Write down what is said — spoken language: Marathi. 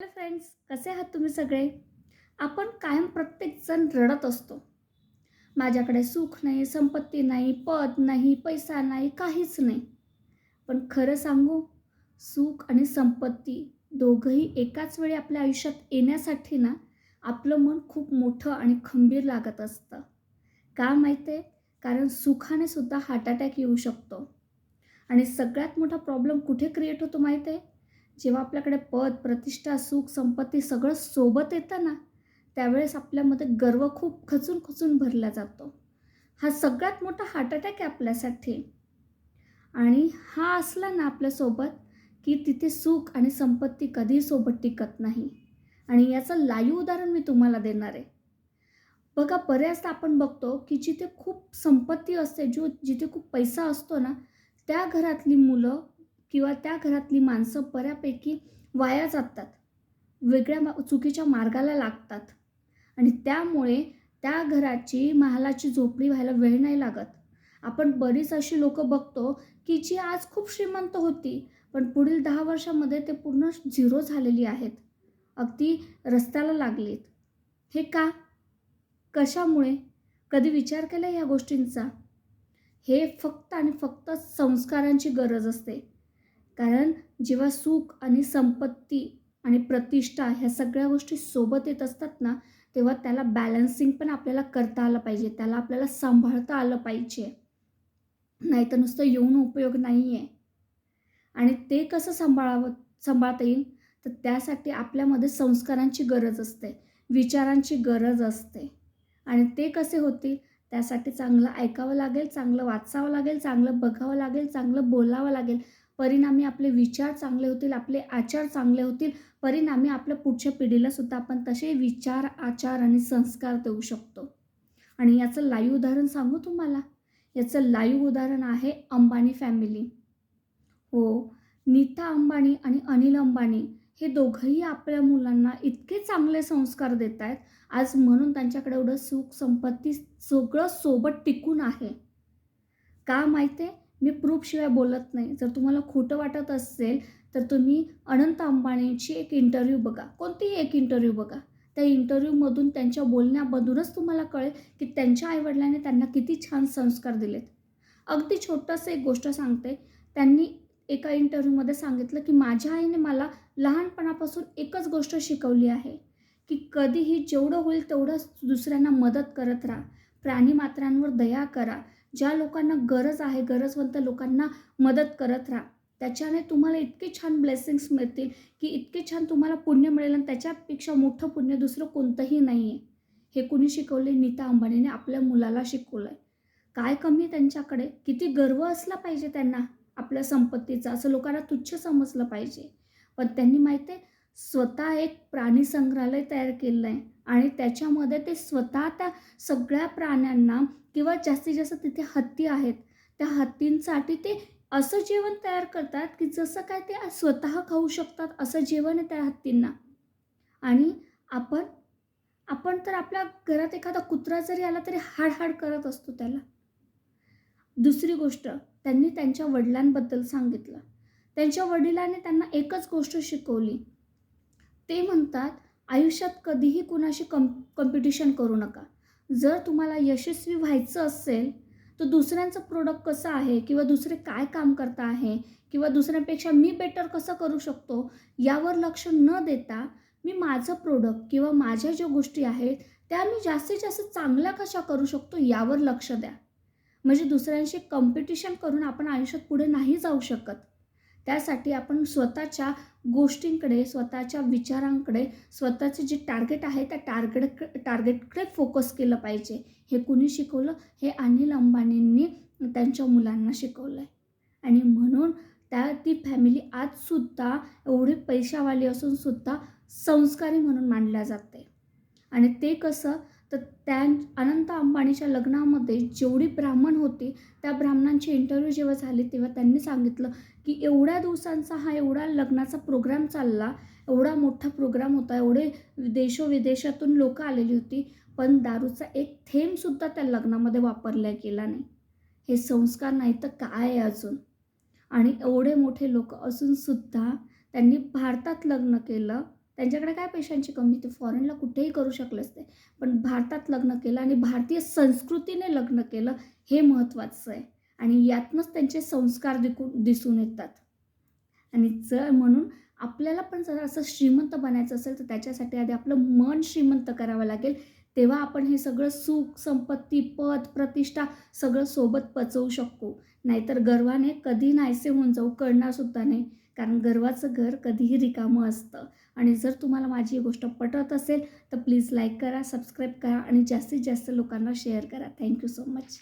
हॅलो फ्रेंड्स कसे आहात तुम्ही सगळे? आपण कायम प्रत्येकजण रडत असतो. माझ्याकडे सुख नाही संपत्ती नाही पद नाही पैसा नाही काहीच नाही. पण खरं सांगू सुख आणि संपत्ती दोघंही एकाच वेळी आपल्या आयुष्यात येण्यासाठी ना आपलं मन खूप मोठं आणि खंबीर लागत असतं. का माहिती? आहे कारण सुखाने सुद्धा हार्ट अटॅक येऊ शकतो. आणि सगळ्यात मोठा प्रॉब्लेम कुठे क्रिएट होतो माहिती? आहे जेव्हा आपल्याकडे पद प्रतिष्ठा सुख संपत्ती सगळं सोबत येतं ना त्यावेळेस आपल्यामध्ये गर्व खूप खचून खचून भरला जातो. हा सगळ्यात मोठा हार्ट अटॅक आहे आपल्यासाठी. आणि हा असला ना आपल्यासोबत की तिथे सुख आणि संपत्ती कधीही सोबत टिकत नाही. आणि याचं लाईव्ह उदाहरण मी तुम्हाला देणार आहे. बघा बऱ्याचदा आपण बघतो की जिथे खूप संपत्ती असते जो जिथे खूप पैसा असतो ना त्या घरातली मुलं किंवा त्या घरातली माणसं बऱ्यापैकी वाया जातात. वेगळ्या मा चुकीच्या मार्गाला लागतात. आणि त्यामुळे त्या घराची महालाची झोपडी व्हायला वेळ नाही लागत. आपण बरीच अशी लोकं बघतो की जी आज खूप श्रीमंत होती पण पुढील दहा वर्षामध्ये ते पूर्ण झिरो झालेली आहेत. अगदी रस्त्याला लागलीत. हे का? कशामुळे? कधी विचार केला या गोष्टींचा? हे फक्त आणि फक्त संस्कारांची गरज असते. कारण जेव्हा सुख आणि संपत्ती आणि प्रतिष्ठा ह्या सगळ्या गोष्टी सोबत येत असतात ना तेव्हा त्याला बॅलन्सिंग पण आपल्याला करता आलं पाहिजे. त्याला आपल्याला सांभाळता आलं पाहिजे. नाही तर नुसतं येऊन उपयोग नाही आहे आणि ते कसं सांभाळावं सांभाळता येईल? तर त्यासाठी आपल्यामध्ये संस्कारांची गरज असते विचारांची गरज असते. आणि ते कसे होतील? त्यासाठी चांगलं ऐकावं लागेल चांगलं वाचावं लागेल चांगलं बघावं लागेल चांगलं बोलावं लागेल. परिणामी आपले विचार चांगले होतील आपले आचार चांगले होतील परिणामी आपल्या पुढच्या पिढीला सुद्धा आपण तसे विचार आचार आणि संस्कार देऊ शकतो. आणि याचं लाईव्ह उदाहरण सांगू तुम्हाला? याचं लाईव्ह उदाहरण आहे अंबानी फॅमिली हो नीता अंबानी आणि अनिल अंबानी हे दोघंही आपल्या मुलांना इतके चांगले संस्कार देत आहेत. आज म्हणून त्यांच्याकडे एवढं सुख संपत्ती सगळं सोबत टिकून आहे. का माहिती आहे मी प्रूफशिवाय बोलत नाही. जर तुम्हाला खोटं वाटत असेल तर तुम्ही अनंत अंबानींची एक इंटरव्ह्यू बघा. कोणतीही एक इंटरव्ह्यू बघा. त्या इंटरव्ह्यूमधून त्यांच्या बोलण्यामधूनच तुम्हाला कळेल की त्यांच्या आईवडिलांनी त्यांना किती छान संस्कार दिलेत. अगदी छोटंसं एक गोष्ट सांगते. त्यांनी एका इंटरव्ह्यूमध्ये सांगितलं की माझ्या आईने मला लहानपणापासून एकच गोष्ट शिकवली आहे की कधीही जेवढं होईल तेवढं दुसऱ्यांना मदत करत राहा. प्राणीमात्रांवर दया करा. ज्या लोकांना गरज आहे गरजवंत लोकांना मदत करत राहा. त्याच्याने तुम्हाला इतके छान ब्लेसिंग्स मिळतील की इतके छान तुम्हाला पुण्य मिळेल आणि त्याच्यापेक्षा मोठं पुण्य दुसरं कोणतंही नाही आहे हे कुणी शिकवले नीता अंबानीने आपल्या मुलाला शिकवलं आहे काय कमी आहे त्यांच्याकडे? किती गर्व असला पाहिजे त्यांना आपल्या संपत्तीचा. असं लोकांना तुच्छ समजलं पाहिजे. पण त्यांनी माहिती आहे स्वतः एक प्राणी संग्रहालय तयार केलं आहे आणि त्याच्यामध्ये ते स्वतः त्या सगळ्या प्राण्यांना किंवा जास्तीत जास्त तिथे हत्ती आहेत त्या हत्तींसाठी ते असं जेवण तयार करतात की जसं काय ते स्वतः खाऊ शकतात असं जेवण आहे त्या हत्तींना. आणि आपण आपण तर आपल्या घरात एखादा कुत्रा जरी आला तरी हाड हाड करत असतो त्याला. दुसरी गोष्ट त्यांनी त्यांच्या वडिलांबद्दल सांगितलं. त्यांच्या वडिलांनी त्यांना एकच गोष्ट शिकवली. ते म्हणतात आयुष्यात कधीही कुणाशी कम कॉम्पिटिशन करू नका. जर तुम्हाला यशस्वी व्हायचं असेल तर दुसऱ्यांचं प्रोडक्ट कसं आहे किंवा दुसरे काय काम करता आहे किंवा दुसऱ्यांपेक्षा मी बेटर कसं करू शकतो यावर लक्ष न देता मी माझं प्रोडक्ट किंवा माझ्या ज्या गोष्टी आहेत त्या मी जास्तीत जास्त चांगल्या कशा करू शकतो यावर लक्ष द्या. म्हणजे दुसऱ्यांशी कॉम्पिटिशन करून आपण आयुष्यात पुढे नाही जाऊ शकत. त्यासाठी आपण स्वतःच्या गोष्टींकडे स्वतःच्या विचारांकडे स्वतःचे जे टार्गेट आहे त्या टार्गेट टार्गेटकडे फोकस केलं पाहिजे. हे कुणी शिकवलं? हे अनिल अंबानींनी त्यांच्या मुलांना शिकवलं आहे आणि म्हणून त्या ती फॅमिली आजसुद्धा एवढी पैशावाली असूनसुद्धा संस्कारी म्हणून मानल्या जाते. आणि ते कसं? तर त्या अनंत अंबानीच्या लग्नामध्ये जेवढी ब्राह्मण होती त्या ब्राह्मणांची इंटरव्ह्यू जेव्हा झाले तेव्हा त्यांनी सांगितलं की एवढ्या दिवसांचा हा एवढा लग्नाचा प्रोग्राम चालला एवढा मोठा प्रोग्राम होता एवढे देशोविदेशातून लोकं आलेली होती पण दारूचा एक थेंबसुद्धा त्या लग्नामध्ये वापरला गेला नाही. हे संस्कार नाही तर काय आहे अजून? आणि एवढे मोठे लोक असूनसुद्धा त्यांनी भारतात लग्न केलं त्यांच्याकडे काय पैशांची कमी? ते फॉरेनला कुठेही करू शकले असते पण भारतात लग्न केलं आणि भारतीय संस्कृतीने लग्न केलं हे महत्त्वाचं आहे. आणि यातनंच त्यांचे संस्कार दिकू दिसून येतात. आणि जर म्हणून आपल्याला पण जर असं श्रीमंत बनायचं असेल तर त्याच्यासाठी आधी आपलं मन श्रीमंत करावं लागेल. तेव्हा आपण हे सगळं सुख संपत्ती पद प्रतिष्ठा सगळं सोबत पचवू शकतो नाहीतर गर्वाने कधी नाहीसे होऊन जाऊ कळणार सुद्धा नाही. कारण गर्वाचं घर कधीही रिकामं असतं. आणि जर तुम्हाला माझी ही गोष्ट पटत असेल तर प्लीज लाईक करा सबस्क्राईब करा आणि जास्तीत जास्त लोकांना शेअर करा. Thank you so much.